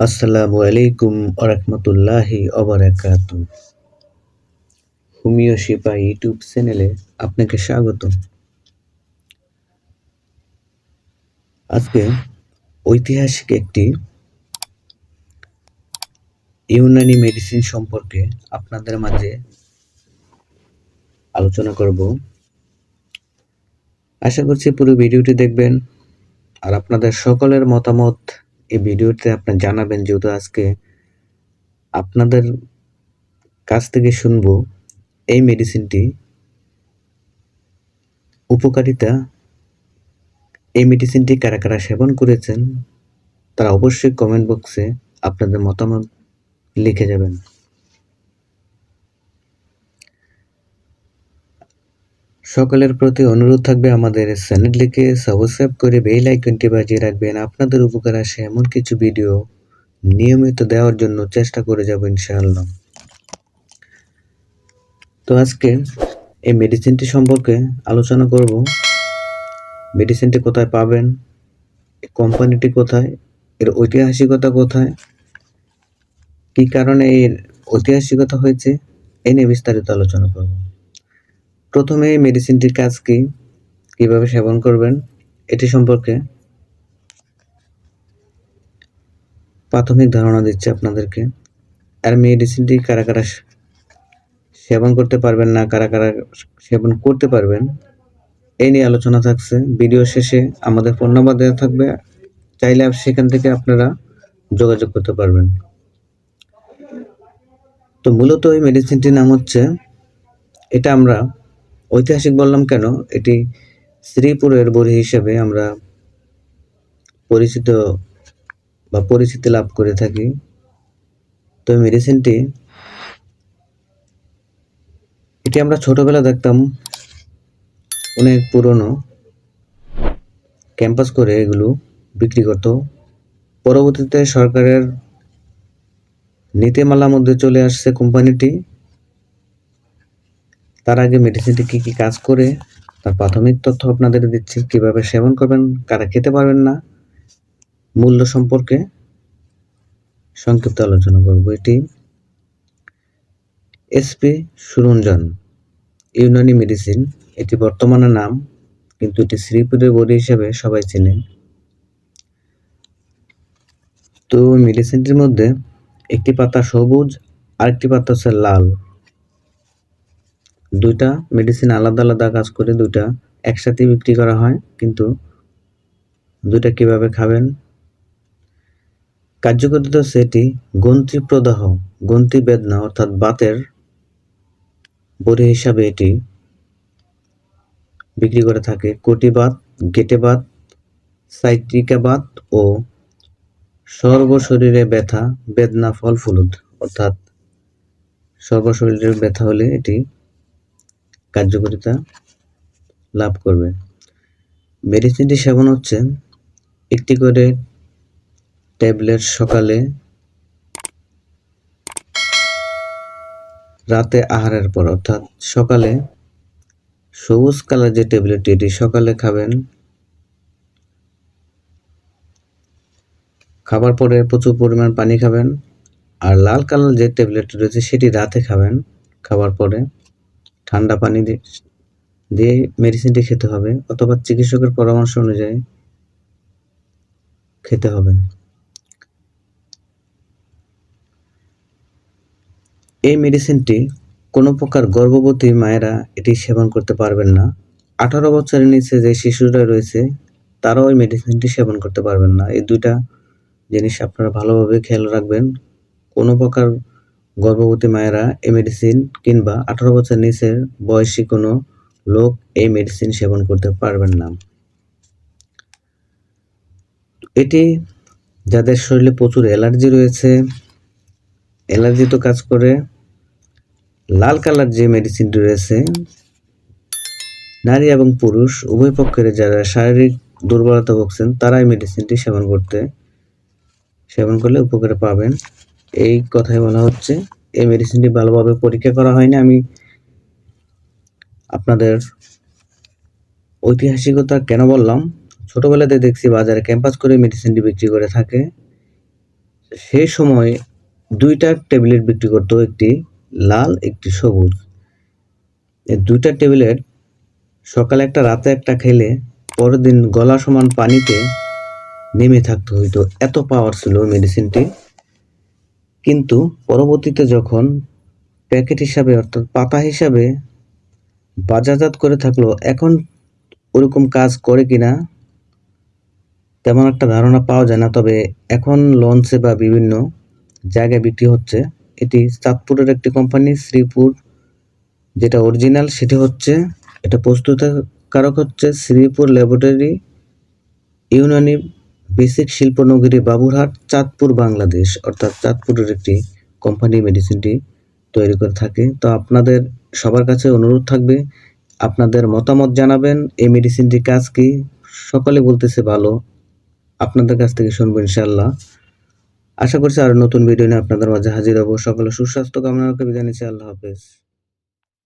আসসালামু আলাইকুম আরহামতুল্লাহি অবরাকাতু হুমিও শিপা ইউটিউব চ্যানেলে আপনাকে স্বাগত আজকে ঐতিহাসিক একটি ইউনানি মেডিসিন সম্পর্কে আপনাদের মাঝে আলোচনা করব। আশা করছি পুরো ভিডিওটি দেখবেন আর আপনাদের সকলের মতামত এই ভিডিওতে আপনি জানাবেন যেহেতু আজকে আপনাদের কাছ থেকে শুনব এই মেডিসিনটি উপকারিতা, এই মেডিসিনটি কারা কারা সেবন করেছেন, তারা অবশ্যই কমেন্ট বক্সে আপনাদের মতামত লিখে যাবেন। সকলের প্রতি অনুরোধ থাকবে আমাদের চ্যানেলটিকে সাবস্ক্রাইব করে বেল আইকনটি বাজিয়ে রাখবেন। আপনাদের উপকার আসে এমন কিছু ভিডিও নিয়মিত দেওয়ার জন্য চেষ্টা করে যাব ইনশাআল্লাহ। তো আজকে এই মেডিসিনটি সম্পর্কে আলোচনা করব। মেডিসিনটি কোথায় পাবেন? কোম্পানিটি কোথায়? এর ঐতিহাসিকতা কোথায়? কি কারণে এর ঐতিহাসিকতা হয়েছে? এ নিয়ে বিস্তারিত আলোচনা করব। প্রথমে মেডিসিনটির কাজ কি? কীভাবে সেবন করবেন? এটি সম্পর্কে প্রাথমিক ধারণা দিচ্ছে আপনাদেরকে। আর মেডিসিনটি কারা কারা সেবন করতে পারবেন না, কারা কারা সেবন করতে পারবেন, এই নিয়ে আলোচনা থাকছে। ভিডিও শেষে আমাদের ফোন নাম্বার দেওয়া থাকবে। চাইলে সেখান থেকে আপনারা যোগাযোগ করতে পারবেন। তো মূলত এই মেডিসিনটির নাম হচ্ছে, এটা আমরা ঐতিহাসিক বললাম কেন? এটি শ্রীপুরের বড়ি হিসেবে আমরা পরিচিত বা পরিচিতি লাভ করে থাকি। তো মেডিসিনটি এটি আমরা ছোটবেলা দেখতাম, অনেক পুরনো। ক্যাম্পাস করে এগুলো বিক্রি করত। পরবর্তীতে সরকারের নীতিমালার মধ্যে চলে আসছে কোম্পানিটি। তার আগে মেডিসিনটি কী কী কাজ করে, তার প্রাথমিক তথ্য আপনাদের দিচ্ছি, কীভাবে সেবন করবেন, কারা খেতে পারবেন না, মূল্য সম্পর্কে সংক্ষিপ্ত আলোচনা করব এটি। এসপি সুরঞ্জন, ইউনানি মেডিসিন এটি বর্তমানে নাম, কিন্তু এটি শ্রীপুরের বডি হিসেবে সবাই চেনে। তো মেডিসিনটির মধ্যে একটি পাতা সবুজ, আরেকটি পাতা হচ্ছে লাল। দুইটা মেডিসিন আলাদা আলাদা কাজ করে দুইটা একসাথে বিক্রি করা হয়, কিন্তু দুইটা কীভাবে খাবেন? কার্যকরিতা সেটি গ্রন্থি প্রদাহ গ্রন্থি বেদনা অর্থাৎ বাতের বড়ি হিসাবে এটি বিক্রি করে থাকে। কোটি বাত, গেঁটে কোটিবাত গেটেবাত সাইট্রিকাবাত ও সর্বশরীরে ব্যথা, বেদনা ফল ফুলুদ অর্থাৎ সর্বশরীরের ব্যথা হলে এটি কার্যকারিতা লাভ করবে। মেডিসিনটি সেবন হচ্ছে একটি করে ট্যাবলেট সকালে রাতে আহারের পর, অর্থাৎ সকালে সবুজ কালার যে ট্যাবলেটটি, এটি সকালে খাবেন। খাবার পরে প্রচুর পরিমাণ পানি খাবেন। আর লাল কালার যে ট্যাবলেটটি রয়েছে, সেটি রাতে খাবেন। খাবার পরে ঠান্ডা পানি দিয়ে মেডিসিনটি খেতে হবে অথবা চিকিৎসকের পরামর্শ অনুযায়ী খেতে হবে। এই মেডিসিনটি কোনো প্রকার গর্ভবতী মায়েরা এটি সেবন করতে পারবেন না। আঠারো বছরের নিচে যে শিশুরা রয়েছে, তারাও এই মেডিসিনটি সেবন করতে পারবেন না। এই দুইটা জিনিস আপনারা ভালোভাবে খেয়াল রাখবেন। কোনো প্রকার গর্ভবতী মায়েরা এই মেডিসিন কিংবা আঠারো বছর নিচের বয়সী কোনো লোক এই মেডিসিন সেবন করতে পারবেন না। এটি যাদের শরীরে প্রচুর অ্যালার্জি রয়েছে অ্যালার্জি তো কাজ করে, লাল কালার যে মেডিসিনটি রয়েছে, নারী এবং পুরুষ, উভয় পক্ষের যারা শারীরিক দুর্বলতা ভুগছেন তারা এই মেডিসিনটি সেবন করতে, সেবন করলে উপকারে পাবেন। এই কথাই বলা হচ্ছে। এই মেডিসিনটি ভালোভাবে পরীক্ষা করা হয়নি। আমি আপনাদের ঐতিহাসিকতা কেন বললাম? ছোটবেলাতে দেখছি বাজারে ক্যাম্পাস করে মেডিসিনটি বিক্রি করে থাকে। সেই সময় দুইটা ট্যাবলেট বিক্রি করতো, একটি লাল, একটি সবুজ। এই দুইটা ট্যাবলেট সকালে একটা, রাতে একটা খেলে পরের দিন গলা সমান পানিতে নেমে থাকতে হইতো। এত পাওয়ার ছিল মেডিসিনটি কিন্তু পরবর্তীতে যখন প্যাকেট হিসাবে, অর্থাৎ পাতা হিসাবে বাজারজাত করে থাকল, এখন ওরকম কাজ করে কিনা তেমন একটা ধারণা পাওয়া যায় না। তবে এখন লঞ্চে বা বিভিন্ন জায়গায় বিক্রি হচ্ছে। এটি চাঁদপুরের একটি কোম্পানি, শ্রীপুর, যেটা অরিজিনাল, সেটি হচ্ছে, এটা প্রস্তুতকারক হচ্ছে শ্রীপুর ল্যাবরেটরি ইউনানি বেসিক শিল্পনগরী বাবুরহাট, চাঁদপুর, বাংলাদেশ। অর্থাৎ চাঁদপুরের একটি কোম্পানি মেডিসিনটি তৈরি করে থাকে। তো আপনাদের সবার কাছে অনুরোধ থাকবে, আপনাদের মতামত জানাবেন, এই মেডিসিনটি কাজ কি? সকলে বলতেছে ভালো, আপনাদের কাছ থেকে শুনব ইনশাল্লাহ আশা করছি আরও নতুন ভিডিও নিয়ে আপনাদের মাঝে হাজির হব। সকলে সুস্বাস্থ্য কামনা করে নিচ্ছি। আল্লাহ হাফেজ।